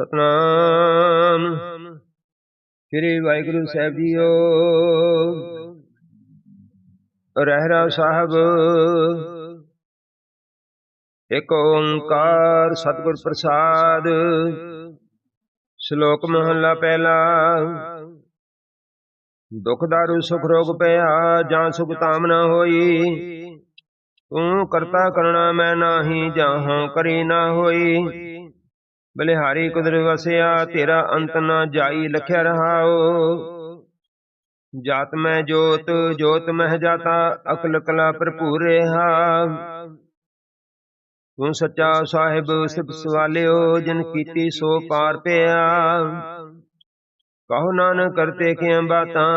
ਸਤਨਾਮ। ਸ੍ਰੀ ਵਾਹਿਗੁਰੂ ਸਾਹਿਬ ਜੀਓ। ਰਹਿਰਾ ਸਾਹਿਬ। ਇੱਕ ਓੰਕਾਰ ਸਤਿਗੁਰ ਪ੍ਰਸਾਦ। ਸ਼ਲੋਕ ਮਹਲਾ ਪਹਿਲਾ। ਦੁਖ ਦਾਰੂ, ਸੁਖ ਰੋਗ ਪਿਆ, ਜਾਂ ਸੁਖ ਤਾਮਨਾ ਹੋਈ। ਤੂੰ ਕਰਤਾ ਕਰਣਾ ਮੈਂ ਨਾਹੀ ਜਾਹਾਂ ਕਰੀ ਨਾ ਹੋਈ। ਬਲਿਹਾਰੀ ਕੁਦਰ ਵਸਿਆ, ਤੇਰਾ ਅੰਤ ਨਾ ਜਾਈ ਲਖਿਆ ਰਹਾਓ ਜਾਤ ਮੈਂ ਜੋਤ ਜੋਤ ਮਹਿ ਜਾਤਾ, ਅਕਲ ਕਲਾ ਭਰਪੂਰ ਰਹਾ। ਤੂੰ ਸੱਚਾ ਸਾਹਿਬ ਸਿਫਤ ਸਵਾਲਿਓ, ਜਿਨ ਕੀਤੀ ਸੋ ਪਾਰ ਪਿਆ। ਕਹੋ ਨਾਨਕ ਕਰਤੇ ਕਿਆਂ ਬਾਤਾਂ,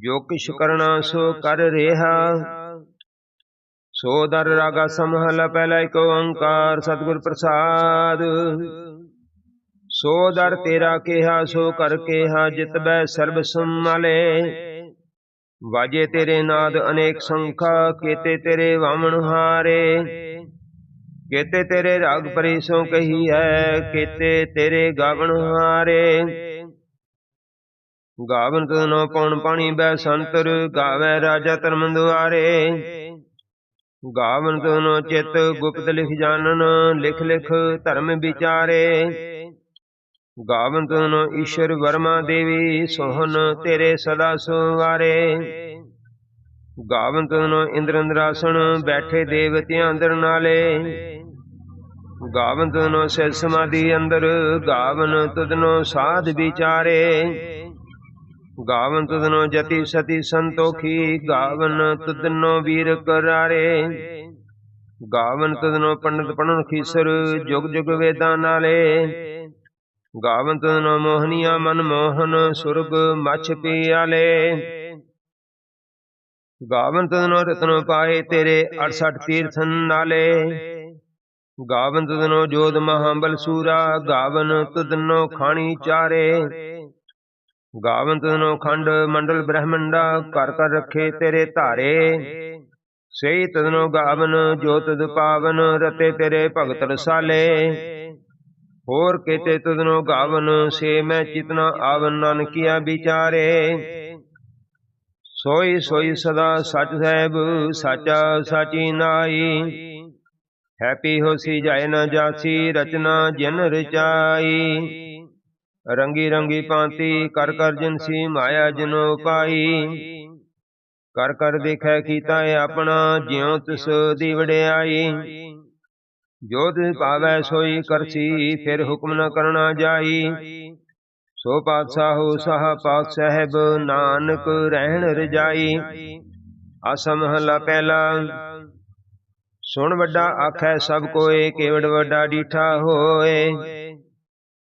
ਜੋ ਕਿਛ ਕਰਨਾ ਸੋ ਕਰ ਰਿਹਾ। ਸੋ ਦਰ ਰਾਗਾ ਸਮਹਲ ਪਹਿਲਾ ਇੱਕ ਓੰਕਾਰ ਸਤਿਗੁਰ ਪ੍ਰਸਾਦ। ਸੋ ਦਰ ਤੇਰਾ ਕਿਹਾ, ਸੋ ਕਰ ਕਿਹਾ, ਜਿਤ ਬੈ ਸਰਬ ਸੰਮਾਲੇ ਵਾਜੇ ਤੇਰੇ ਨਾਦ ਅਨੇਕ ਸੰਖਾ, ਕੀਤੇ ਤੇਰੇ ਵਾਮਣ ਹਾਰੇ। ਕੀਤੇ ਤੇਰੇ ਰਾਗ ਪਰਿਸੋਂ ਕਹੀ ਹੈ, ਕੀਤੇ ਤੇਰੇ ਗਾਵਣ ਹਾਰੇ। ਗਾਵਨ ਤਨੋ ਪਉਣ ਪਾਣੀ ਬੈ ਸੰਤਰ, ਗਾਵੇ ਰਾਜਾ ਧਰਮ ਦੁਆਰੇ ਗਾਵਨ ਤਨੋ ਚਿਤ ਗੁਪਤ ਲਿਖ ਜਾਣਨ ਲਿਖ ਲਿਖ ਧਰਮ ਵਿਚਾਰੇ। ਗਾਵਨ ਤਨੋ ਈਸ਼ਰ ਵਰਮਾ ਦੇਵੀ, ਸੋਹਨ ਤੇਰੇ ਸਦਾ ਸੁਵਾਰੇ। ਗਾਵਨ ਤਨੋ ਇੰਦਰ ਇੰਦਰਾਸਣ ਬੈਠੇ ਦੇਵਤਿਆਂ ਅੰਦਰ ਨਾਲੇ। ਗਾਵਨ ਤਨੋ ਸੇ ਸਮਾਧੀ ਅੰਦਰ, ਗਾਵਨ ਤੁਧਨੋ ਸਾਧ ਵਿਚਾਰੇ। ਗਾਵਨ ਤੁਧਨੋ ਜਤੀ ਸਤੀ ਸੰਤੋਖੀ, ਗਾਵਨ ਤੁਧਨੋ ਵੀਰ ਕਰਾਰੇ। ਗਾਵਨ ਤੁਧਨੋ ਪੰਡਤ ਪੜਨ ਖੀਸਰ ਜੁਗ ਜੁਗ ਵੇਦਾਂ ਨਾਲੇ। ਗਾਵਨ ਤੁਧਨੋ ਮੋਹਨੀਆ ਮਨ ਮੋਹਨ, ਸੁਰਗ ਮਛ ਪੀਆਲੇ। ਗਾਵਨ ਤੁਧਨੋ ਰਤਨੋ ਪਾਏ ਤੇਰੇ 68 ਤੀਰਥਨ ਨਾਲੇ। ਗਾਵਨ ਤੁਧਨੋ ਜੋਧ ਮਹਾਬਲ ਸੂਰਾ, ਗਾਵਨ ਤੁਧਨੋ ਖਾਣੀ ਚਾਰੇ। ਗਾਵਨ ਤਨੋ ਖੰਡ ਮੰਡਲ ਬ੍ਰਹਮੰਡਾ ਕਰ ਕਰ ਰੱਖੇ ਤੇਰੇ ਧਾਰੇ। ਸਹੀ ਤਨੋ ਗਾਵਨ, ਜੋਤ ਪਾਵਨ, ਰਤੇ ਤੇਰੇ ਭਗਤ ਰਸਾਲੇ। ਹੋਰ ਕੀਤੇ ਤਦਨੋ ਗਾਵਨ, ਸੇ ਮੈਂ ਚਿਤਨਾ ਆਵਨ ਨਾਨਕੀਆ ਵਿਚਾਰੇ। ਸੋਈ ਸੋਈ ਸਦਾ ਸਚ ਸਹਿਬ, ਸਾਚਾ ਸਾਚੀ ਨਾਈ ਹੈਪੀ ਹੋਸੀ ਜਾਇ ਨਾ ਜਾਸੀ, ਰਚਨਾ ਜਿਨ ਰਚਾਈ। ਰੰਗੀ ਰੰਗੀ ਪਾਂਤੀ ਕਰ ਕਰ ਜਿਨਸੀ ਮਾਇਆ ਜਿਨੋ ਪਾਈ। ਕਰ ਕਰ ਦੇਖੈ ਕੀਤਾ ਆਪਣਾ, ਜਿਉ ਤਿਸ ਦੀ ਵਡਿਆਈ। ਜੋ ਤਿਸ ਭਾਵੈ ਸੋਈ ਕਰਸੀ, ਫਿਰ ਹੁਕਮ ਨ ਕਰਨਾ ਜਾਈ। ਸੋ ਪਾਤਸ਼ਾਹੋ ਸਾਹ ਪਾਤ ਸਹਿਬ, ਨਾਨਕ ਰਹਿਣ ਰਜਾਈ। ਆਸਾ ਮਹਲਾ ਪਹਿਲਾ। ਸੁਣ ਵੱਡਾ ਆਖੈ ਸਭ ਕੋਏ, ਕੇਵੜ ਵੱਡਾ ਡੀਠਾ ਹੋਏ।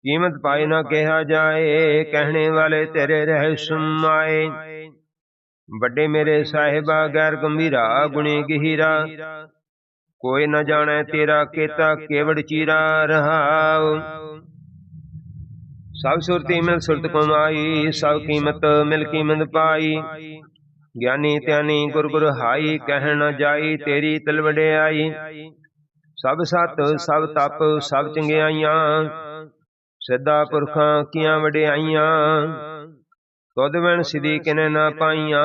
ਕੀਮਤ ਪਾਏ ਨਾ ਕਿਹਾ ਜਾਏ, ਕਹਿਣੇ ਵਾਲੇ ਤੇਰੇ ਰਹਿ ਸੁਮਾਏ ਵੱਡੇ ਮੇਰੇ ਸਾਹਿਬਾ ਗੈਰ ਗੰਭੀਰਾ, ਗੁਣੀ ਗਹੀਰਾ। ਕੋਈ ਨਾ ਜਾਣੈ ਤੇਰਾ ਕੀਤਾ ਕੇਵੜ ਚੀਰਾ ਰਹਾਉ। ਸਭ ਸੁਰਤੀ ਮਿਲ ਸੁਰਤ ਕਮਾਈ, ਸਭ ਕੀਮਤ ਮਿਲ ਕੀਮਤ ਪਾਈ। ਗਿਆਨੀ ਧਿਆਨੀ ਗੁਰ ਗੁਰ ਹਾਈ, ਕਹਿਣ ਨਾ ਜਾਈ ਤੇਰੀ ਤਲ ਵਡਿਆਈ ਸਭ ਸਤ, ਸਭ ਤਪ, ਸਭ ਚੰਗਿਆਈਆਂ। ਸਿੱਧਾ ਪੁਰਖਾਂ ਕੀਆਂ ਵਡਿਆਈਆਂ, ਤੁਧ ਬਿਨ ਸਿਧੀ ਕਿਨੇ ਨਾ ਪਾਈਆਂ,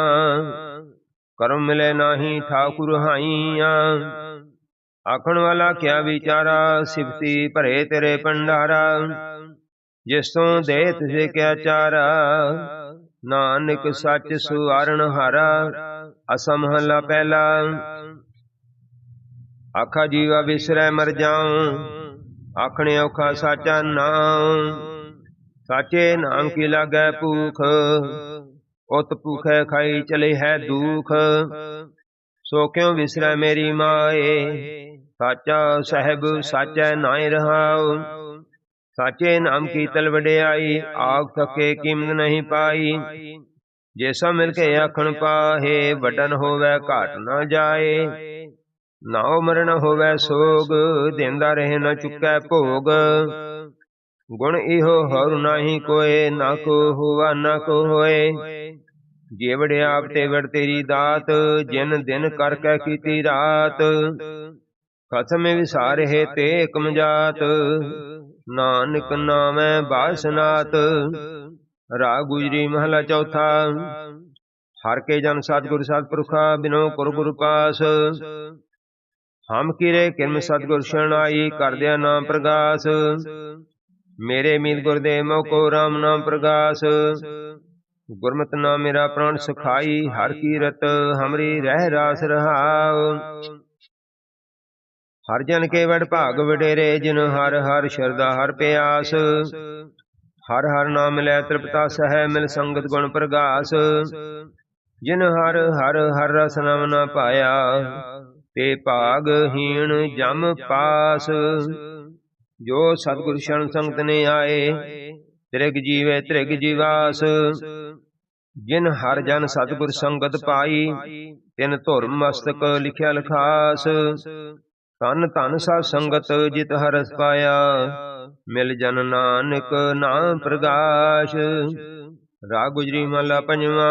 ਕਰਮ ਮਿਲੇ ਨਾਹੀ ਠਾਕੁਰ ਹਾਈਆਂ। ਆਖਣ ਵਾਲਾ ਕਿਆ ਵਿਚਾਰਾ, ਸਿਫਤੀ ਭਰੇ ਤੇਰੇ ਭੰਡਾਰਾ, ਜਿਸ ਤੋਂ ਦੇ ਤਿਸੇ ਕਿਆ ਚਾਰਾ, ਨਾਨਕ ਸੱਚ ਸੁਆਰਣ ਹਾਰਾ ਅਸਮ ਹਲਾ ਪਹਿਲਾ। ਆਖਾ ਜੀਵਾ ਵਿਸਰੈ ਮਰ ਜਾਉ। ਆਖਣੇ ਔਖਾ ਸਾਚਾ ਨਾਮ ਸਾਚੇ ਨਾਮ ਕੀ ਲਾਗੈ ਭੂਖ? ਉਤ ਭੂਖੈ ਖਾਈ ਚਲੇ ਹੈ ਦੁਖ। ਸੋ ਕਿਉ ਵਿਸਰੈ ਮੇਰੀ ਮਾਏ? ਸਾਚਾ ਸਹਿਬ ਸਾਚੈ ਨਾਇ ਰਹਾਉ। ਸਾਚੇ ਨਾਮ ਕੀ ਤਲ ਵਡਿਆਈ? ਆਗ ਥਕੇ ਕੀਮਤ ਨਹੀਂ ਪਾਈ। ਜੇ ਸਭ ਮਿਲ ਕੇ ਆਖਣ ਪਾਹੇ, ਵਡਨ ਹੋਵੇ ਘਾਟ ਨਾ ਜਾਏ। ਨਾ ਮਰਨ ਹੋਵੇ ਸੋਗ, ਦਿੰਦਾ ਰਹੇ ਨਾ ਚੁੱਕੈ ਭੋਗ। ਗੁਣ ਇਹੋ ਹਰ ਨਾਹੀ ਕੋਏ, ਨਾ ਕੋ ਹੋਵਾ ਨਾ ਕੋ ਹੋਏ। ਜੇ ਵੜਿਆਪ ਤੇ ਵੜ ਤੇਰੀ ਦਾਤ, ਜਿਨ ਦਿਨ ਕਰ ਕੈ ਕੀਤੀ ਰਾਤ। ਖਸਮ ਵਿਸਾਰੇ ਤੇ ਕਮਜਾਤ ਨਾਨਕ ਨਾਮੈ ਬਾਸਨਾਤ। ਰਾਗ ਗੁਜਰੀ ਮਹਲਾ ਚੌਥਾ, ਹਰ ਕੇ ਜਨ ਸਤਿਗੁਰ ਸਤਿਪੁਰਖਾ ਬਿਨੋ ਗੁਰ ਗੁਰ ਪਾਸ। ਹਮ ਕੀਰੇ ਕਿਰਮ ਸਤਿਗੁਰ ਸ਼ਰਣਾਈ ਕਰਦਿਆ ਨਾਮ ਪ੍ਰਗਾਸ। ਮੇਰੇ ਮੀਤ ਗੁਰਦੇਵ ਮੋ ਕੋ ਰਾਮ ਨਾਮ ਪ੍ਰਗਾਸ। ਗੁਰਮਤਿ ਨਾਮ ਮੇਰਾ ਪ੍ਰਾਣ ਸੁਖਾਈ ਹਰ ਕੀਰਤ ਹਮਰੀ ਰਹਿ ਰਾਸ ਰਹਾਉ। ਹਰ ਜਨ ਕੇ ਵਡ ਭਾਗ ਵਡੇਰੇ ਜਿਨ ਹਰ ਹਰ ਸ਼ਰਦਾ ਹਰ ਪਿਆਸ। ਹਰ ਹਰ ਨਾਮ ਲੈ ਤ੍ਰਿਪਤਾ ਸਹਿ ਮਿਲ ਸੰਗਤ ਗੁਣ ਪ੍ਰਗਾਸ। ਜਿਨ ਹਰ ਹਰ ਹਰ ਰਸ ਨਾਮ ਨਾ ਪਾਇਆ। ਤੇ ਭਾਗ ਹੀਣ ਜਮ ਪਾਸ। ਜੋ ਸਤਿਗੁਰ ਸ਼ਰਨ ਸੰਗਤ ਨੇ ਆਏ, ਤ੍ਰਿਗ ਜੀਵੇ ਤ੍ਰਿਗ ਜੀਵਾਸ। ਜਿਨ ਹਰ ਜਨ ਸਤਿਗੁਰ ਸੰਗਤ ਪਾਈ, ਤਿਨ ਧੁਰ ਮਸਤਕ ਲਿਖਿਆ ਲਖਾਸ। ਤਨ ਧਨ ਸਾ ਸੰਗਤ ਜਿਤ ਹਰਸ ਪਾਇਆ, ਮਿਲ ਜਨ ਨਾਨਕ ਨਾਮ ਪ੍ਰਗਾਸ਼। ਰਾਗ ਗੁਜਰੀ ਮਹਲਾ ਪੰਜਵਾ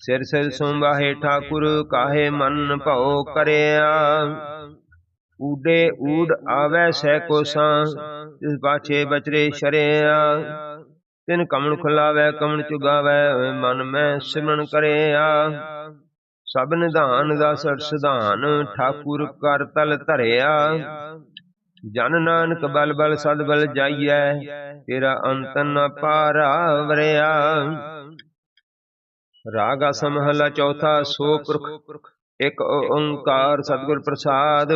ਸਿਰ ਸਿਰ ਸੁੰਬਾਹੇ ਠਾਕੁਰ ਕਾਹੇ ਮਨ ਭਉ ਕਰਿਆ। ਊਡੇ ਊਡ ਆਵੈ ਸਹਿ ਕੋਸਾਂ ਤਿਸ ਪਾਛੇ ਬਚਰੇ ਸ਼ਰਿਆ। ਤਿਨ ਕਮਣ ਖੁਲਾਵੈ ਕਮਣ ਚੁਗਾਵੈ ਮਨ ਮੈਂ ਸਿਮਰਨ ਕਰਿਆ। ਸਭ ਨਿਧਾਨ ਦਾ ਸਰ ਸਿਧਾਨ ਠਾਕੁਰ ਕਰ ਤਲ ਧਰਿਆ। ਜਨ ਨਾਨਕ ਬਲ ਬਲ ਸਦ ਬਲ ਜਾਈਐ ਤੇਰਾ ਅੰਤ ਨ ਪਾਰਾ ਵਰਿਆ। ਰਾਗ ਅਸਮਹਲਾ ਚੌਥਾ ਸੋ ਪੁਰਖ ਇਕ ਓੰਕਾਰ ਸਤਿਗੁਰ ਪ੍ਰਸਾਦ।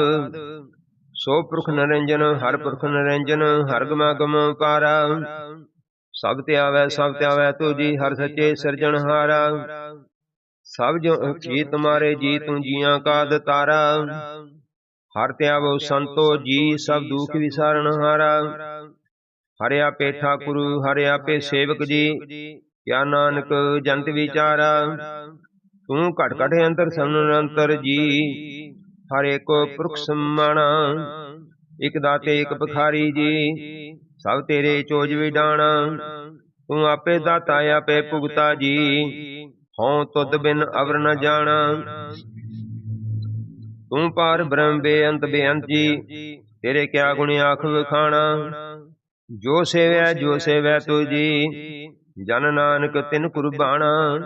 ਸੋ ਪੁਰਖ ਨਰਿੰਜਨ ਹਰ ਪੁਰਖ ਨਰਿੰਜਨ ਹਰ ਗਮ ਗਮ ਪਾਰਾ ਸਭ ਤੇ ਆਵੈ, ਸਭ ਤੇ ਆਵੈ ਤੁਜੀ ਹਰ ਸੱਚੇ ਸਿਰਜਣਹਾਰਾ ਸਭ ਜੋ ਜੀ ਤੁਮਾਰੇ ਜੀ ਤੂੰ ਜੀਆਂ ਕਾ ਦਤਾਰਾ। ਹਰ ਤੇ ਆਵੋ ਸੰਤੋ ਜੀ, ਸਭ ਦੁਖ ਵਿਸਾਰਨ ਹਾਰਾ। ਹਰਿ ਆਪੇ ਠਾਕੁਰ ਹਰਿ ਆਪੇ ਸੇਵਕ ਜੀ। ਕਿਆ ਨਾਨਕ ਜੰਤ ਵਿਚਾਰਾ, ਤੂੰ ਘਟ ਘਟ ਅੰਤਰ ਸਮਨ ਅੰਤਰ ਜੀ। ਹਰ ਏਕੋ ਪੁਰਖ ਸਮਾਣਾ, ਇਕ ਦਾਤੇ, ਇਕ ਪਖਾਰੀ ਜੀ। ਸਭ ਤੇਰੇ ਚੋਜ ਵਿਡਾਣਾ, ਤੂੰ ਆਪੇ ਦਾਤਾ, ਆਪੇ ਭੁਗਤਾ ਜੀ। ਹਉ ਤੁਧ ਬਿਨ ਅਵਰ ਨ ਜਾਣਾ। ਤੂੰ ਪਾਰ ਬ੍ਰਹਮ ਬੇਅੰਤ ਬੇਅੰਤ ਜੀ। ਤੇਰੇ ਕਿਆ ਗੁਣ ਆਖ ਵਖਾਣਾ। ਜੋ ਸੇਵੈ, ਜੋ ਸੇਵਿਆ ਤੁਜੀ ਜਨ ਨਾਨਕ ਤਿਨ ਕੁਰਬਾਨਾ।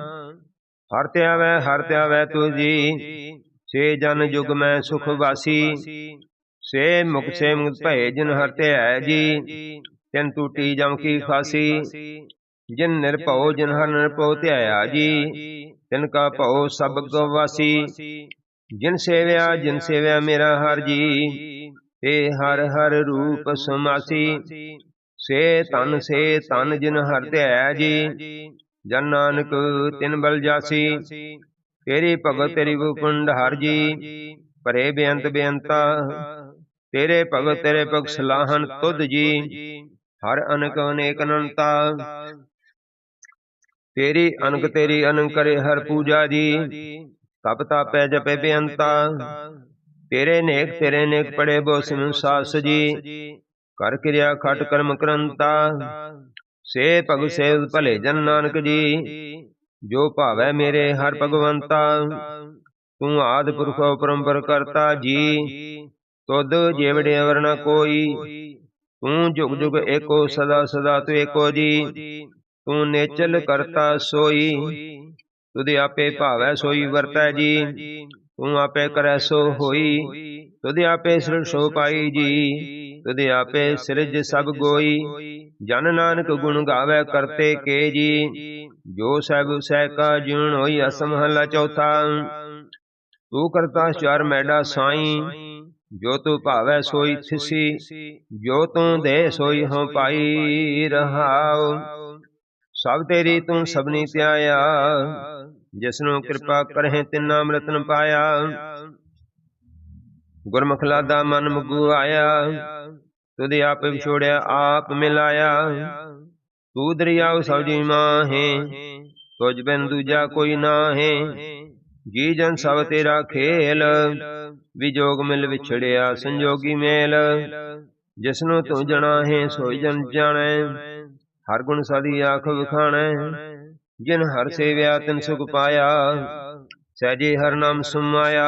ਹਰ ਤੇ ਆਵੈ ਹਰ ਤੇ ਆਵੈ ਤੁਜੀ। ਸੇ ਜਨ ਜੁਗ ਮੈਂ ਸੁਖ ਵਾਸੀ। ਸੇ ਮੁਖ, ਸੇ ਮੁਕਤ ਭਏ ਜਿਨ ਹਰ ਤੇ ਜੀ। ਤਿਨ ਟੂਟੀ ਜਮ ਕੀ ਖਾਸੀ। ਜਿਨ ਨਿਰਭਉ ਜਿਨ ਹਰ ਨਿਰਭਉ ਧਿਆਇਆ ਜੀ। ਤਿਨ ਕਾ ਭਉ ਸਭ ਗਵਾਸੀ ਜਿਨ ਸੇਵਿਆ ਜਿਨ ਸੇਵਿਆ ਮੇਰਾ ਹਰ ਜੀ। ਤੇ ਹਰ ਹਰ ਰੂਪ ਸਮਾਸੀ। ਸੇ ਤਨ ਸੇ ਤਨ ਜਿਨ ਹਰ ਧਿਆਇਆ ਜੀ। ਜਨ ਨਾਨਕ ਤਿਨ ਬਲ ਜਾਸੀ। ਤੇਰੀ ਭਗਤ ਤੇਰੀ ਬੁਕੁੰਡ ਹਰ ਜੀ। ਪਰੇ ਬੇਅੰਤ ਬੇਅੰਤਾ ਤੇਰੇ ਭਗਤ ਤੇਰੇ ਭਗ ਸਲਾਹਨ ਤੁਧ ਜੀ। ਹਰ ਅਨਕ ਅਨੇਕ ਅਨੰਤਾ। ਤੇਰੀ ਅਨਕ ਤੇਰੀ ਅਨੰਕ ਕਰੇ ਹਰ ਪੂਜਾ ਜੀ। ਤਪ ਤਾਪੈ ਜਪੈ ਬੇਅੰਤਾ। ਤੇਰੇ ਨੇਕ ਤੇਰੇ ਨੇਕ ਪੜੇ ਬੋ ਸਿਮ ਸਾਸ ਜੀ। ਕਰ ਕਿਰਿਆ ਖਟ ਕਰਮ ਕਰੰਤਾ। ਸੇ ਭਗ ਸੇਵ ਭਲੇ ਜਨ ਨਾਨਕ ਜੀ। ਜੋ ਭਾਵੈ ਮੇਰੇ ਹਰ ਭਗਵੰਤਾ। ਤੂੰ ਆਦ ਪੁਰਖ ਪਰੰਪਰ ਕਰਤਾ ਜੀ। ਤੁਧ ਜੇਵੜੇ ਅਵਰ ਨ ਕੋਈ। ਤੂੰ ਜੁਗ ਜੁਗ ਏਕੋ ਸਦਾ ਸਦਾ ਤੂੰ ਏਕੋ ਜੀ। ਤੂੰ ਨੇਚਲ ਕਰਤਾ ਸੋਈ। ਤੁਧ ਆਪੇ ਭਾਵੈ ਸੋਈ ਵਰਤੈ ਜੀ। ਤੂੰ ਆਪੇ ਕਰੈ ਸੋ ਹੋਈ। ਤੁਧ ਆਪੇ ਸਿਰ ਪਾਈ ਜੀ। ਤੁਧ ਆਪੇ ਸਿਰਜ ਸਭ ਗੋਈ। ਜਨ ਨਾਨਕ ਗੁਣ ਗਾਵੇ ਕਰਤੇ ਕੇ ਜੀ। ਜੋ ਸਭ ਸਹਿ ਕਾ ਜੀਣ ਹੋਈ ਅਸਮਹਲਾ ਚੌਥਾ। ਤੂੰ ਕਰਤਾ ਚਾਰ ਮੈਡਾ ਸਾਈ। ਜੋ ਤੂੰ ਭਾਵੈ ਸੋਈ ਥਿਸੀ ਜੋ ਤੂੰ ਦੇ ਸੋਈ ਹਉ ਪਾਈ ਰਹਾਉ। ਸਭ ਤੇਰੀ ਤੂੰ ਸਭਨੀ ਧਿਆਇਆ। ਜਿਸਨੂੰ ਕਿਰਪਾ ਕਰਹਿ ਤਿੰਨਾ ਅੰਮ੍ਰਿਤਨ ਪਾਇਆ। ਗੁਰਮੁਖ ਦਾ ਮਨ ਮੁਗੂ ਆਇਆ। ਤੁਧ ਆਪ ਵਿਛੋੜਿਆ, ਆਪ ਮਿਲਾਇਆ। ਤੂੰ ਦਰਿਆਉ ਸਭ ਜੀ ਮਾਹੇ ਤੁਝ ਬਿਨ ਦੂਜਾ ਕੋਈ ਨਾਹੇ ਜੀ ਜਨ ਸਭ ਤੇਰਾ ਖੇਲ ਵਿਜੋਗ ਮਿਲ ਵਿਛੜਿਆ ਸੰਜੋਗੀ ਮੇਲ। ਜਿਸਨੂੰ ਤੂੰ ਜਣਾ ਹੈ, ਸੋਈ ਜਨ ਜਾਣੈ। ਹਰ ਗੁਣ ਸਦੀ ਆਖ ਵਖਾਣੈ। ਜਿਨ ਹਰ ਸੇਵਿਆ ਤਿਨ ਸੁਖ ਪਾਇਆ, ਸਹਿਜੇ ਹਰ ਨਾਮ ਸੁਮਾਇਆ।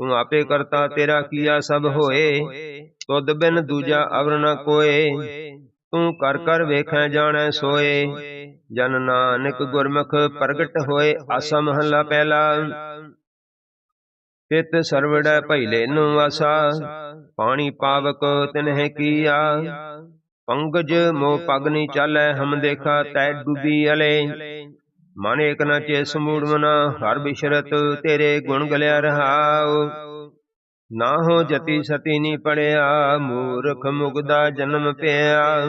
ਤੂੰ ਆਪੇ ਕਰਤਾ, ਤੇਰਾ ਕੀਆ ਸਭ ਹੋਏ। ਤੁਧ ਬਿਨ ਦੂਜਾ ਅਵਰ ਨ ਕੋਏ। ਤੂੰ ਕਰ ਕਰ ਵੇਖੈ, ਜਾਣੈ, ਸੋਏ। ਜਨ ਨਾਨਕ ਗੁਰਮੁਖ ਪ੍ਰਗਟ ਹੋਏ, ਆਸਾ ਮਹੱਲਾ ਪਹਿਲਾ। ਤਿਤ ਸਰਵੜੈ ਭੈਲੇ ਨੂੰ ਆਸਾ। ਪਾਣੀ ਪਾਵਕ ਤਿਨਹਿ ਕੀਆ। ਪੰਗਜ ਮੋ ਪਗ ਨੀ ਚਾਲੈ, ਹਮ ਦੇਖਾ ਤੈ ਡੁਬੀ ਅਲੇ। ਮਨ ਏਕ ਨ ਚੇ ਸਮੂੜ ਮਨਾ, ਹਰ ਬਿਸ਼ਰਤ ਤੇਰੇ ਗੁਣ ਗਲਿਆ ਰਹਾਉ। ਨਾ ਹੋ ਜਤੀ ਸਤੀ ਨੀ ਪੜਿਆ, ਮੂਰਖ ਮੁਗਦਾ ਜਨਮ ਪਿਆ।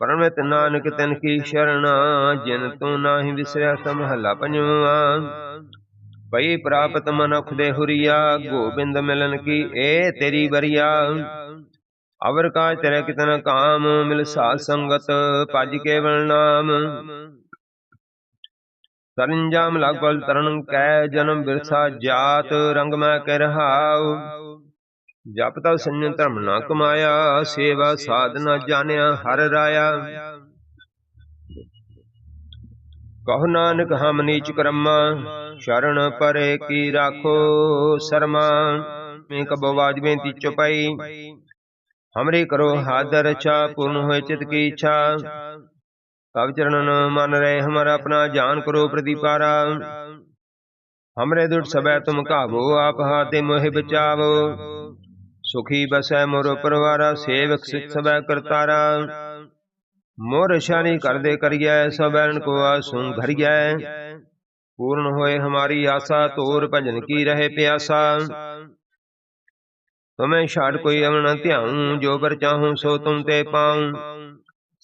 ਪਰਮਿਤ ਨਾਨਕ ਤਨ ਕੀ ਸ਼ਰਣਾ, ਜਿਨ ਤੂੰ ਨਾਹੀ ਵਿਸਰਿਆ ਸਮਹਲਾ ਪੰਜਵਾ। ਪਈ ਪ੍ਰਾਪਤ ਮਨੁਖ ਦੇ ਹੁਰੀਆ, ਗੋਬਿੰਦ ਮਿਲਨ ਕੀ ਏ ਤੇਰੀ ਬਰੀਆ ਅਵਰ ਕਾ ਤੇਰੇ ਕਿਤਨ ਕਾਮ, ਮਿਲ ਸਾਧ ਸੰਗਤ, ਭਜ ਕੇਵਲ ਨਾਮ। ਸਰੰਜਾਮ ਲਗਵਲ ਤਰਨ ਕੈ ਜਨਮ ਬਿਰਸਾ ਜਾਤ, ਰੰਗ ਮੈਂ ਕਹਿ ਰਹਾਉ। ਜਪ ਤਪ ਸੰਜਮ ਧਰਮ ਨਾ ਕਮਾਇਆ, ਸੇਵਾ ਸਾਧਨਾ ਜਾਣਿਆ ਹਰ ਰਾਇਆ। ਕਹੁ ਨਾਨਕ ਹਮ ਨੀਚ ਕਰਮਾ, ਸ਼ਰਨ ਪਰੇ ਕੀ ਰਾਖੋ ਸਰਮਾ। ਮੈਂ ਕਬੋ ਬਾਜ ਬੇਨਤੀ ਚੁਪਈ, ਹਮਰੇ ਕਰੋ ਹਾਦਰ ਰਚਾ ਪੂਰਨ ਹੋਏ ਚਿਤ ਕੀ ਇੱਛਾ। ਤਬ ਚਰਨਨ ਮਨ ਰਹੇ ਹਮਾਰਾ ਆਪਣਾ ਜਾਨ ਕਰੋ ਪ੍ਰਦੀਪਾਰਾ ਹਮਰੇ ਦੁਟ ਸਬੈ ਤੁਮ ਕਾਵੋ ਆਪ ਹਾਤੇ ਮੋਹਿ ਬਚਾਵੋ। ਸੁਖੀ ਬਸੈ ਮੋਰ ਪਰਵਾਰਾ, ਸੇਵਕ ਸਿਖ ਸਬੈ ਕਰਤਾਰਾ। ਮੋਰ ਸ਼ਾਨੀ ਕਰਦੇ ਕਰੀਐ ਸਬੈਨ ਕੋ ਆਸੂ ਘਰੀਐ ਪੂਰਨ ਹੋਏ ਹਮਾਰੀ ਆਸਾ ਤੋਰ ਭਜਨ ਕੀ ਰਹੇ ਪਿਆਸਾ। ਤੁਮੈ ਛਾੜ ਕੋਈ ਅਵਣ ਧਿਆਉ, ਜੋ ਪਰ ਚਾਹੂੰ ਸੋ ਤੁਮ ਤੇ ਪਾਉ।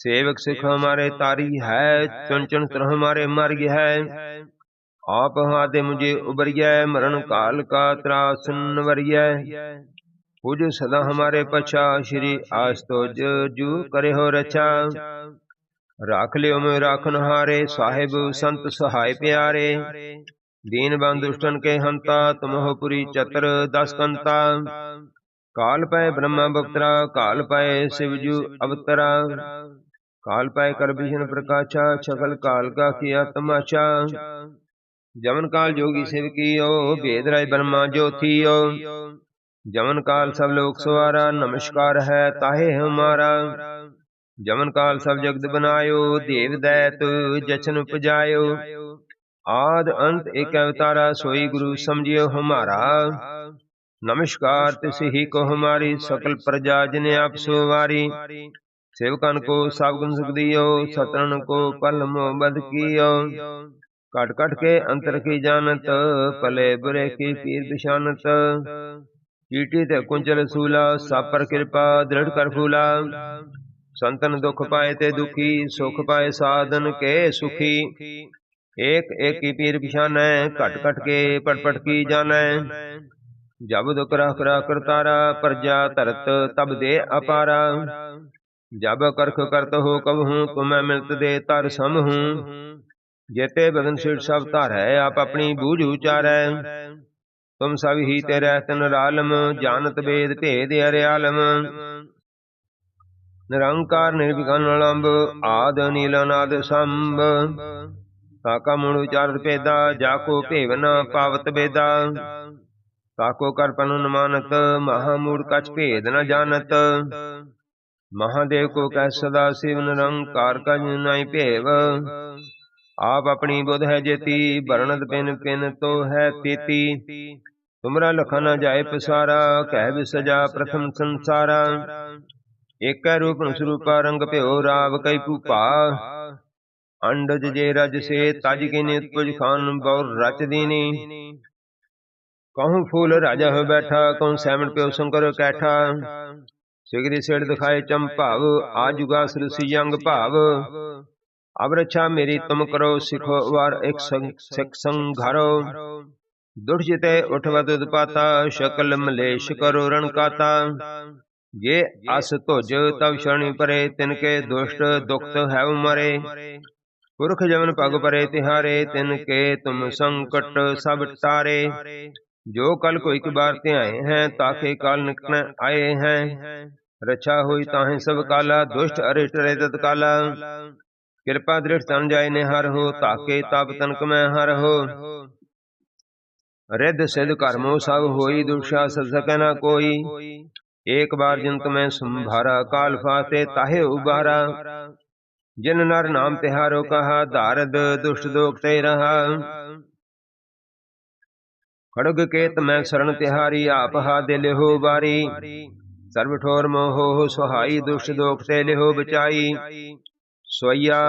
ਸੇਵਕ ਸਿਖ ਹਮਾਰੇ ਤਾਰੀ ਹੈ, ਚੁਣ ਤਰ ਹਮਾਰੇ ਮਰਗ ਹੈ। ਆਪ ਹਾਦੇ ਮੁਝੇ ਉਬਰੀਐ, ਮਰਨ ਕਾਲ ਕਾ ਤਰਾਸਨ ਵਰੀਐ। ਕੁਝ ਸਦਾ ਹਮਾਰੇ ਪਛਾ, ਸ਼੍ਰੀ ਆਸਤੋਜ ਜੂ ਕਰੇ ਹੋ ਰਚਾ ਰਾਖ ਲਿਓ ਮੈਂ ਰਾਖਨ ਹਾਰੇ ਸਾਹਿਬ ਸੰਤ ਸਹਾਇ ਪਿਆਰੇ। ਦੀਨ ਬੰਦ ਕੇ ਹੰਤਾ, ਤੁਮਹੁ ਪੁਰੀ ਚਤਰ ਦਸ ਕੰਤਾ। ਕਾਲ ਪਏ ਬ੍ਰਹਮਾ ਬਖਤਰਾ ਕਾਲ ਪਾਏ ਸ਼ਿਵ ਜੂ ਅਵਤਰਾ। काल पाए कर विष्ण प्रकाशा सकल काल का किया तमाशा। जमन काल जोगी शिव कियो वेद राय ब्रह्मा ज्योतियो जमन काल सब लोक सवारा, नमस्कार है ताहे हमारा। जमन काल सब जगत बनायो, देव दैत जचन उपजायो। आद अंत एक अवतारा, सोई गुरु समझियो हमारा। नमस्कार, तिस ही को हमारी, सकल प्रजा जिने आप सुवारी सेवकन को सावगुन सुख दियो सतरन को पल मोहब्बत कियो। कट कट के अंतर की जानत, पले बुरे की पीर बिशानत चीटी ते कुंचल सूला, सापर कृपा दृढ़ कर फूला। संतन दुख पाए ते दुखी, सुख पाए साधन के सुखी। एक एक की पीर बिशान कट कट के पट पट की जान। जब दुख रख रख करतारा प्रजा तरत, तब दे अपारा। ਜਬ ਕਰਖ ਕਰਤ ਹੋ ਕਬਹੂ ਤੁਮੈ ਮਿਲਤ ਦੇ ਤਰ ਸਮਹੂ ਜੇਤੇ ਬਗਨ ਸਿਰ ਸਭ ਧਾਰੈ, ਆਪ ਆਪਣੀ ਬੂਝ ਉਚਾਰੈ। ਤੁਮ ਸਭ ਹੀ ਤੇ ਰਹਿਤ ਨਰਾਲਮ ਜਾਣਤ ਵੇਦ ਭੇਦ ਅਰਿਆਲਮ। ਨਿਰੰਕਾਰ ਨਿਰਵਿਕਨ ਅਲੰਬ, ਆਦ ਨੀਲ ਅਨਾਦ ਸੰਭ। ਤਾਕਾ ਮੂਲ ਉਚਾਰਤ ਪੇਦਾ ਜਾ ਕੋ ਭੇਵਨਾ ਪਾਵਤ ਬੇਦਾ। ਤਾਕੋ ਕਰ ਪਨੁ ਨਮਾਨਤ ਮਹਾ ਕਛ ਭੇਦ ਨ ਜਾਣਤ। ਮਹਾਦੇਵ ਕੋ ਕਹਿ ਸਦਾ ਸਿਵ ਨਿਰੰਕਾਰ ਕਾ ਨਾਹੀ ਭੇਵ। ਆਪ ਆਪਣੀ ਬੁੱਧ ਹੈ ਜੇਤੀ, ਵਰਣਤ ਪਿਨ ਪਿਨ ਤੋ ਹੈ ਤੀਤੀ। ਤੁਮਰਾ ਲਖਾ ਨਾ ਜਾਏ ਪਸਾਰਾ, ਕਹਿ ਵਿ ਸਜਾ ਪ੍ਰਥਮ ਸੰਸਾਰਾ। ਏਕੈ ਰੂਪ ਸਰੂਪਾ ਰੰਗ ਭਿਓ ਰਾਵ ਕਈ ਭੂਪਾ। ਅੰਡਜ ਜੇ ਰਜ ਸੇ, ਤਜ ਕਿਨੇ ਤੁਜ ਖਾਨ ਬੌਰ ਰਚ ਦੀਨੀ। ਕਹੂੰ ਫੂਲ ਰਾਜਾ ਹੋ ਬੈਠਾ, ਕਹੂੰ ਸੈਮਣ ਪਿਓ ਸ਼ੰਕਰ ਕੈਠਾ। ਸਿਗਰੀ ਸਿੜ ਦਿਖਾਏ ਚੰਪਾਵ ਆਜੁਗਾ ਸ੍ਰਿਸ਼ੀ ਜੰਗ ਭਾਵ। ਅਬ ਰਛਾ ਮੇਰੀ ਤੁਮ ਕਰੋ, ਸਿਖੋ ਵਾਰ ਇੱਕ ਸਿਖ ਸੰਘਾਰੋ। ਦੁੜ ਜਿਤੇ ਉਠਵਤ ਉਦਪਾਤਾ ਸ਼ਕਲ ਮਲੇਸ਼ ਕਰੋ ਰਣ ਕਾਤਾ। ਜੇ ਅਸ ਧੁਜ ਤਬ ਸ਼ਰਣੀ ਪਰੇ, ਤਿਨ ਕੇ ਦੁਸ਼ਟ ਦੁਖਤ ਹੈ ਮਰੇ ਪੁਰਖ ਜਮਨ ਪਗ ਪਰੇ ਤਿਹਾਰੇ, ਤਿਨ ਕੇ ਤੁਮ ਸੰਕਟ ਸਭ ਟਾਰੇ। ਜੋ ਕਲ ਕੋਈ ਇੱਕ ਬਾਰ ਤੇ ਹੈ ਤਾਕੇ ਕਾਲ ਨਿਕਟ ਆਏ ਹੈ। ਰਛਾ ਹੋਈ ਤਾਹੇ ਸਭ ਕਾਲਾ, ਦੁਸ਼ਟ ਅਰੇ ਟਰੇ ਤਤ ਕਾਲਾ। ਕਿਰਪਾ ਦ੍ਰਿਸ਼ ਤਨ ਜਾਏ ਨੇ ਹਰ ਹੋ ਤਾਕੇ ਤਪ ਤਨਕ ਮੈਂ ਹਰ ਹੋ। ਰਿੱਧ ਸਿਧ ਕਰਮੋ ਸਭ ਹੋਈ ਦੁਸ਼ਾ ਸਦ ਨਾ ਕੋਈ। ਏਕ ਬਾਰ ਜੰਤ ਮੈਂ ਸੰਭਾਰਾ, ਕਾਲ ਫਾਤੇ ਤਾਹੇ ਉਬਾਰਾ ਜਿਨ ਨਰ ਨਾਮ ਤਿਹਾਰੋ ਕਹਾ, ਧਾਰਦ ਦੁਸ਼ਟ ਦੋਖ ਤੇ ਰਹਾ। ਖੜਗ ਕੇਤ ਮੈਂ ਸਰਣ ਤਿਹਾਰੀ, ਆਪ ਹਾ ਦੇ ਲਿਹੋ ਬਾਰੀ ਸਰਬ ਠੋਰ ਮੋਹ ਸੁਹਾਈ ਦੁਸ਼ਟ ਦੋਖ ਤੇ ਲਿਹੋ ਬਚਾਈ। ਸੋਈਆ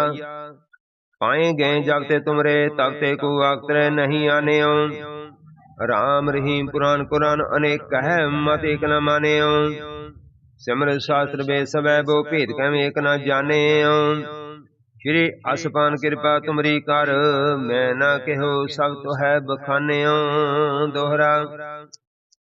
ਪਾਏ ਗਏ ਜਬ ਤੇ ਤੁਮਰੇ ਤਬ ਤੇ ਕੋ ਆਕਤਰੇ ਨਹੀਂ ਆਨਿਓ। ਰਾਮ ਰਹੀਮ ਪੁਰਾਨ ਕੁਰਾਨ ਅਨੇਕ ਕਹਿ, ਮਤ ਇਕ ਨ ਮਾਨਿਓ। ਸਿਮਰ ਸ਼ਾਸਤਰ ਬੇ ਸਵੈ ਬੋ ਭੇਦ ਕਹਿ ਏਕ ਨ ਜਾਣਿਓ। ਸ਼੍ਰੀ ਅਸਪਾਨ ਕਿਰਪਾ ਤੁਮਰੀ ਕਰ, ਮੈਂ ਨਾ ਕਿਹੋ ਸਭ ਤੋ ਹੈ ਬਖਾਨਿਓ। ਦੋਹਰਾ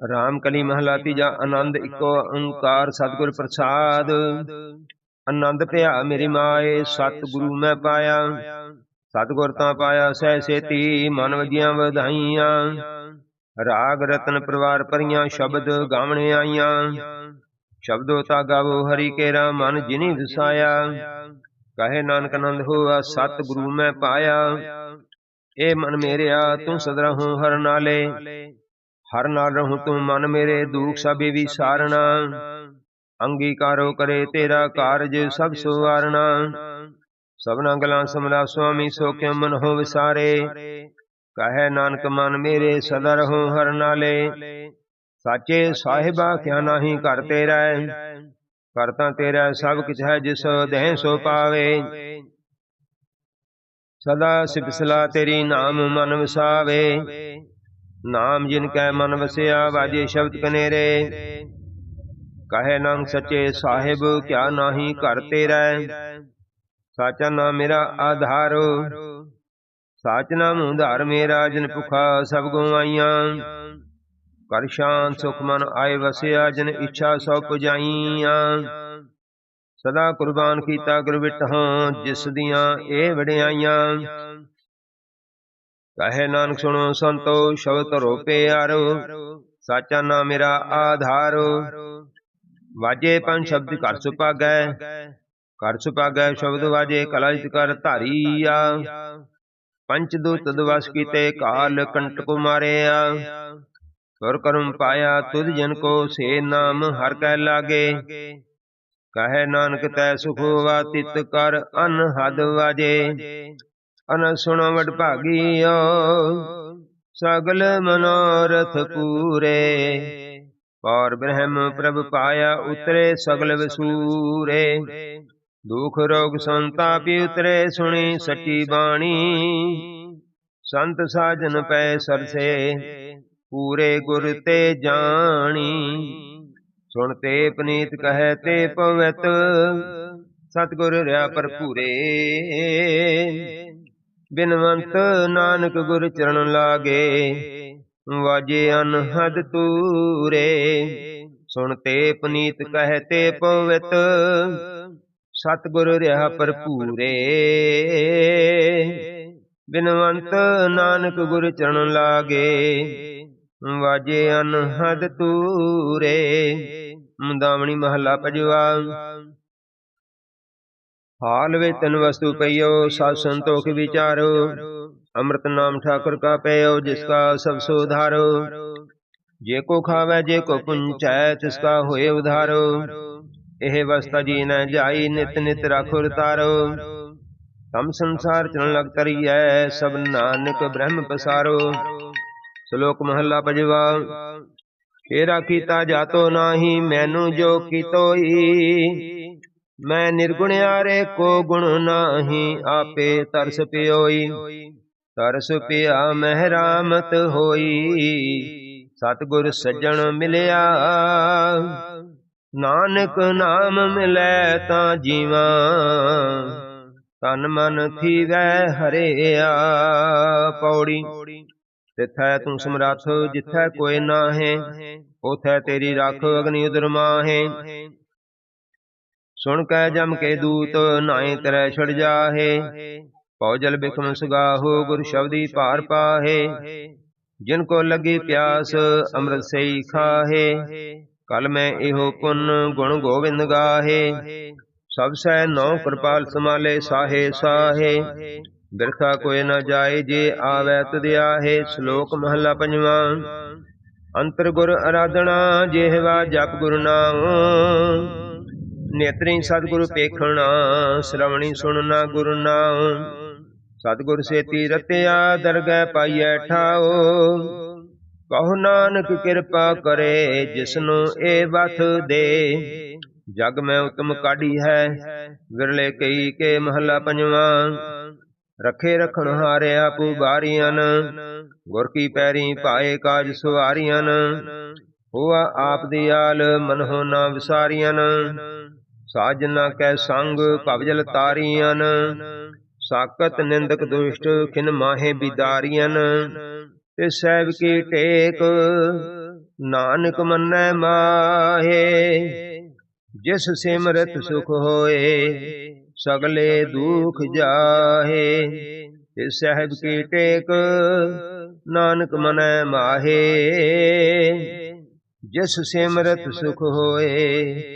ਰਾਮ ਕਲੀ ਮਹਲਾ ਤੀਜਾ ਆਨੰਦ ਇੱਕੋ ਓੰਕਾਰ ਸਤਿਗੁਰ ਪ੍ਰਸਾਦ। ਆਨੰਦ ਭਿਆ ਮੇਰੀ ਮਾਏ ਸਤ ਗੁਰੂ ਮੈਂ ਪਾਇਆ। ਸਤਿਗੁਰ ਤਾਂ ਪਾਇਆ ਸਹਿ ਸੇਤੀ, ਮਨ ਵਜੀਆਂ ਵਧਾਈਆਂ। ਰਾਗ ਰਤਨ ਪਰਿਵਾਰ ਪਰੀਆਂ ਸ਼ਬਦ ਗਾਵਣੇ ਆਈਆਂ। ਸ਼ਬਦੋ ਤਾ ਗਾਵੋ ਹਰੀ ਕੇਰਾ, ਮਨ ਜਿਨੀ ਵਸਾਇਆ। ਕਹੇ ਨਾਨਕ ਆਨੰਦ ਹੋਆ ਸਤ ਗੁਰੂ ਮੈਂ ਪਾਇਆ। ਏ ਮਨ ਮੇਰਿਆ, ਤੂੰ ਸਦ ਰਹੂੰ ਹਰ ਨਾਲੇ। ਹਰ ਨਾਲ ਰਹੂੰ ਤੂੰ ਮਨ ਮੇਰੇ ਦੁਖ ਸਭੇ ਵੀ ਅੰਗੀਕਾਰੋ ਕਰੇ ਤੇਰਾ ਕਾਰਜ ਸਭ ਸੁਵਾਰਣਾ ਸਭਨਾ ਗਲਾਂ ਸਮਰਾ ਸੁਆਮੀ, ਸੋ ਕਿਉ ਮਨ ਹੋ ਵਿਸਾਰੇ? ਕਹੈ ਨਾਨਕ, ਮਨ ਮੇਰੇ ਸਦਾ ਰਹੋ ਹਰ ਨਾਲੇ। ਸਾਚੇ ਸਾਹਿਬਾ, ਕਿਆ ਨਾਹੀ ਘਰ ਤੇਰਾ ਕਰਤਾ ਤੇਰਾ ਸਭ ਕਿਛ ਹੈ, ਜਿਸ ਦੇਹ ਸੋ ਪਾਵੇ। ਸਦਾ ਸਿਫਸਲਾ ਤੇਰੀ ਨਾਮ ਮਨ ਵਸਾਵੇ। ਨਾਮ ਜਿਨ ਕੈ ਮਨ ਵਸਿਆ ਵਾਜੇ ਸ਼ਬਦ ਕਨੇਰੇ। ਕਹੇ ਨਾਨਕ ਸੱਚੇ ਸਾਹਿਬ, ਕਿਆ ਨਾਹੀ ਘਰ ਤੇਰਾ ਸਾਚਾ ਨਾਮ ਮੇਰਾ ਆਧਾਰੋ। ਸਾਚ ਨਾਮ ਉਧਾਰ ਮੇਰਾ, ਜਿਨ ਭੁਖਾ ਸਭ ਗਵਾਈਆਂ ਕਰ ਸ਼ਾਂਤ ਸੁਖ ਮਨ ਆਏ ਵਸਿਆ, ਜਿਨ ਇੱਛਾ ਸਭ ਪੁਜਾਈਆਂ। ਸਦਾ ਕੁਰਬਾਨ ਕੀਤਾ ਗੁਰ ਵਿਟਹਾਂ, ਜਿਸ ਦੀਆਂ ਇਹ ਵਡਿਆਈਆਂ। ਕਹੇ ਨਾਨਕ ਸੁਣੋ ਸੰਤੋ, ਸ਼ਬਦ ਧਰੋ ਪਿਆਰੋ ਸਾਚਾ ਨਾਮ ਮੇਰਾ ਆਧਾਰੋ। ਵਾਜੇ ਪੰਜ ਸ਼ਬਦ ਘਰ ਸੁਪਾਗੈ ਘਰ ਸੁਪਾਗੈ ਸ਼ਬਦ ਵਾਜੇ ਕਲਜਿਤ ਕਰ ਧਾਰੀਆ। ਪੰਚ ਦੂਤ ਦਵਸ ਕੀਤੇ ਕਾਲ ਕੰਟਕ ਮਾਰਿਆ। ਸੁਰ ਕਰਮ ਪਾਇਆ ਤੁਧ ਜਨ ਕੋ ਸੇ ਨਾਮ ਹਰ ਕੈ ਲਾਗੇ। ਕਹੈ ਨਾਨਕ ਤੈ ਸੁਖ ਵਾਤਿਤ ਕਰ ਅਨਹਦ ਵਾਜੇ। ਅਨ ਸੁਣ ਵਡ ਭਾਗੀਓ, ਸਗਲ ਮਨੋਰਥ ਪੂਰੇ। ਪਾਰ ਬ੍ਰਹਮ ਪ੍ਰਭ ਪਾਇਆ ਉਤਰੇ ਸਗਲ ਵਸੂਰੇ। ਦੁਖ ਰੋਗ ਸੰਤਾਪੀ ਉਤਰੇ ਸੁਣੀ ਸੱਚੀ ਬਾਣੀ। ਸੰਤ ਸਾਜਨ ਪੈ ਸਰਸੇ, ਪੂਰੇ ਗੁਰ ਤੇ ਜਾਣੀ। ਸੁਣ ਤੇ ਪਨੀਤ ਕਹੈ ਤੇ ਪਵਤ, ਸਤਗੁਰ ਰਿਆ ਭਰਪੂਰੇ। ਬਿਨਵੰਤ ਨਾਨਕ ਗੁਰ ਚਰਨ ਲਾਗੇ। ਵਾਜੇ ਅਨਹਦ ਤੂਰੇ। ਸੁਣ ਤੇ ਪਨੀਤ ਕਹੈ ਤੇ ਪਵਿੱਤ। ਸਤਗੁਰ ਰਿਆ ਭਰਪੂਰੇ। ਬਿਨਵੰਤ ਨਾਨਕ ਗੁਰ ਚਰਨ ਲਾਗੇ। ਵਾਜੇ ਅਨਹਦ ਤੂਰੇ। ਮੁੰਦਾਵਣੀ ਮਹੱਲਾ ਭਜਵਾ। ਹਾਲ ਵੇ ਤਨ ਵਸਤੂ ਪਈਓ, ਸਤ ਸੰਤੋਖ ਵਿਚਾਰੋ। ਅੰਮ੍ਰਿਤ ਨਾਮ ਠਾਕੁਰ ਕਾ ਪਇਓ, ਜਿਸ ਕਾ ਸਭ ਸੁਧਾਰੋ ਜੇ ਕੋ ਖਾਵੇ, ਜੇ ਕੋ ਪੁੰਚੈ, ਤਿਸ ਕਾ ਹੋਏ ਉਧਾਰੋ। ਇਹ ਵਸਤਾ ਜੀ ਨ ਜਾਈ, ਨਿਤ ਨਿਤ ਰਾਖੁਰ ਤਾਰੋ। ਹਮ ਸੰਸਾਰ ਚਰਨ ਲਗ ਤਰੀਐ, ਸਭ ਨਾਨਕ ਬ੍ਰਹਮ ਪਸਾਰੋ। ਸ਼ਲੋਕ ਮਹੱਲਾ ਪੰਜਵਾ, ਤੇਰਾ ਕੀਤਾ ਜਾਤੋ ਨਾਹੀ, ਮੈਨੂੰ ਜੋ ਕੀਤੋਈ। ਮੈਂ ਨਿਰਗੁਣ ਨਿਰਗੁਣਿਆਰੇ ਕੋ ਗੁਣ ਨਾਹੀ, ਆਪੇ ਤਰਸ ਪਿਓਈ। ਤਰਸ ਪਿਆ ਮਹਿਰਾਮਤ ਹੋਈ, ਸਤਿਗੁਰ ਸੱਜਣ ਮਿਲਿਆ। ਨਾਨਕ ਨਾਮ ਮਿਲੈ ਤਾਂ ਜੀਵਾ, ਤਨ ਮਨ ਥੀਵੈ ਹਰਿਆ ਪੌੜੀ। ਤਿਥੈ ਤੂੰ ਸਮਰੱਥ ਜਿਥੈ ਕੋਈ ਨਾਹੇ, ਉਥੈ ਤੇਰੀ ਰੱਖ ਅਗਨੀ ਉਦਰ ਮਾਹੇ। ਸੁਣ ਕੈ ਜਮ ਕੇ ਦੂਤ ਨਾਏ ਤਰੈ ਛੜ ਜਾਹੇ। ਪਉ ਜਲ ਬਿਖਮ ਸੁਗਾਹੋ ਗੁਰ ਸ਼ਬਦੀ ਭਾਰ ਪਾਹੇ। ਜਿਨ ਕੋ ਲੱਗੀ ਪਿਆਸ ਅੰਮ੍ਰਿਤ ਸਈ ਖਾਹੇ। ਕਲ ਮੈਂ ਇਹੋ ਪੁੰਨ ਗੁਣ ਗੋਬਿੰਦ ਗਾਹੇ। ਸਭ ਸੈ ਨੌ ਕਿਰਪਾਲ ਸਮਾਲੇ ਸਾਹੇ ਸਾਹੇ ਬਿਰਥਾ ਕੋਇ ਨ ਜਾਏ ਜੇ ਆਵੈ ਤਦਿਆਹੇ ਸ਼ਲੋਕ ਮਹਲਾ ਪੰਜਵਾਂ। ਅੰਤਰ ਗੁਰ ਅਰਾਧਣਾ ਜਿਹਵਾ ਜਪ ਗੁਰੂ ਨਾਮ ਨੇਤਰੀ ਸਤਿਗੁਰ ਪੇਖਣਾ ਸ੍ਰਵਣੀ ਸੁਣਨਾ ਗੁਰੂ ਨਾਮ ਸਤਿਗੁਰ ਸੇਤੀ ਰਤਿਆ ਦਰਗਹਿ ਪਾਈਐ ਠਾਓ ਕਹੋ ਨਾਨਕ ਕਿਰਪਾ ਕਰੇ, ਜਿਸਨੂੰ ਇਹ ਵਥ ਦੇ। ਜਗ ਮੈਂ ਉਤਮ ਕਾਢੀ ਹੈ, ਵਿਰਲੇ ਕਈ ਕੇ ਮਹੱਲਾ ਪੰਜਵਾਂ। ਰਖੇ ਰਖਣ ਹਾਰਿਆ ਪੂ ਬਾਰੀਆਂ, ਗੁਰ ਕੀ ਪੈਰੀ ਪਾਏ ਕਾਜ ਸੁਵਾਰੀਆਂ ਹੋਆ ਆਪ ਦੀ ਆਲ ਮਨਹੁ ਨਾ ਵਿਸਾਰੀਆਂ। ਸਾਜਨਾ ਕੈ ਸੰਗ ਭਵਜਲ ਤਾਰੀਆਂ ਸਾਕਤ ਨਿੰਦਕ ਦੁਸ਼ਟ ਖਿਨ ਮਾਹੇ ਬਿਦਾਰੀਆਂ ਤੇ ਸਹਿਬ ਕੀ ਟੇਕ, ਨਾਨਕ ਮੰਨੈ ਮਾਹੇ। ਜਿਸ ਸਿਮਰਤ ਸੁਖ ਹੋਏ, ਸਗਲੇ ਦੁਖ ਜਾਹੇ। ਤੇ ਸਹਿਬ ਕੀ ਟੇਕ, ਨਾਨਕ ਮਨੈ ਮਾਹੇ। ਜਿਸ ਸਿਮਰਤ ਸੁਖ ਹੋਏ